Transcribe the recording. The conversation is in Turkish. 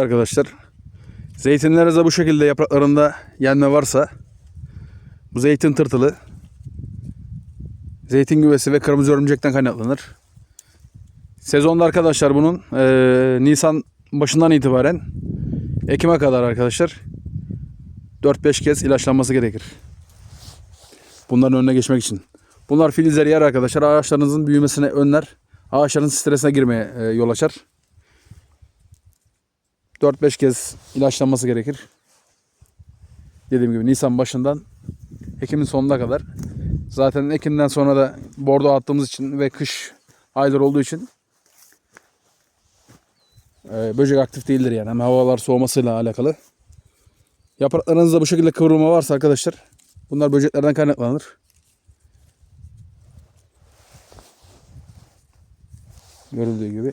arkadaşlar. Zeytinlerinize bu şekilde yapraklarında yenme varsa bu zeytin tırtılı zeytin güvesi ve kırmızı örümcekten kaynaklanır. Sezonda arkadaşlar bunun eee, Nisan başından itibaren Ekim'e kadar arkadaşlar 4-5 kez ilaçlanması gerekir. Bunların önüne geçmek için. Bunlar filizleri yer arkadaşlar. Ağaçlarınızın büyümesine önler. Ağaçların stresine girmeye e, yol açar. 4-5 kez ilaçlanması gerekir. Dediğim gibi Nisan başından Ekim'in sonuna kadar. Zaten Ekim'den sonra da bordo attığımız için ve kış ayları olduğu için e, böcek aktif değildir yani. Hem havalar soğumasıyla alakalı. Yapraklarınızda bu şekilde kıvrılma varsa arkadaşlar bunlar böceklerden kaynaklanır. Görüldüğü gibi.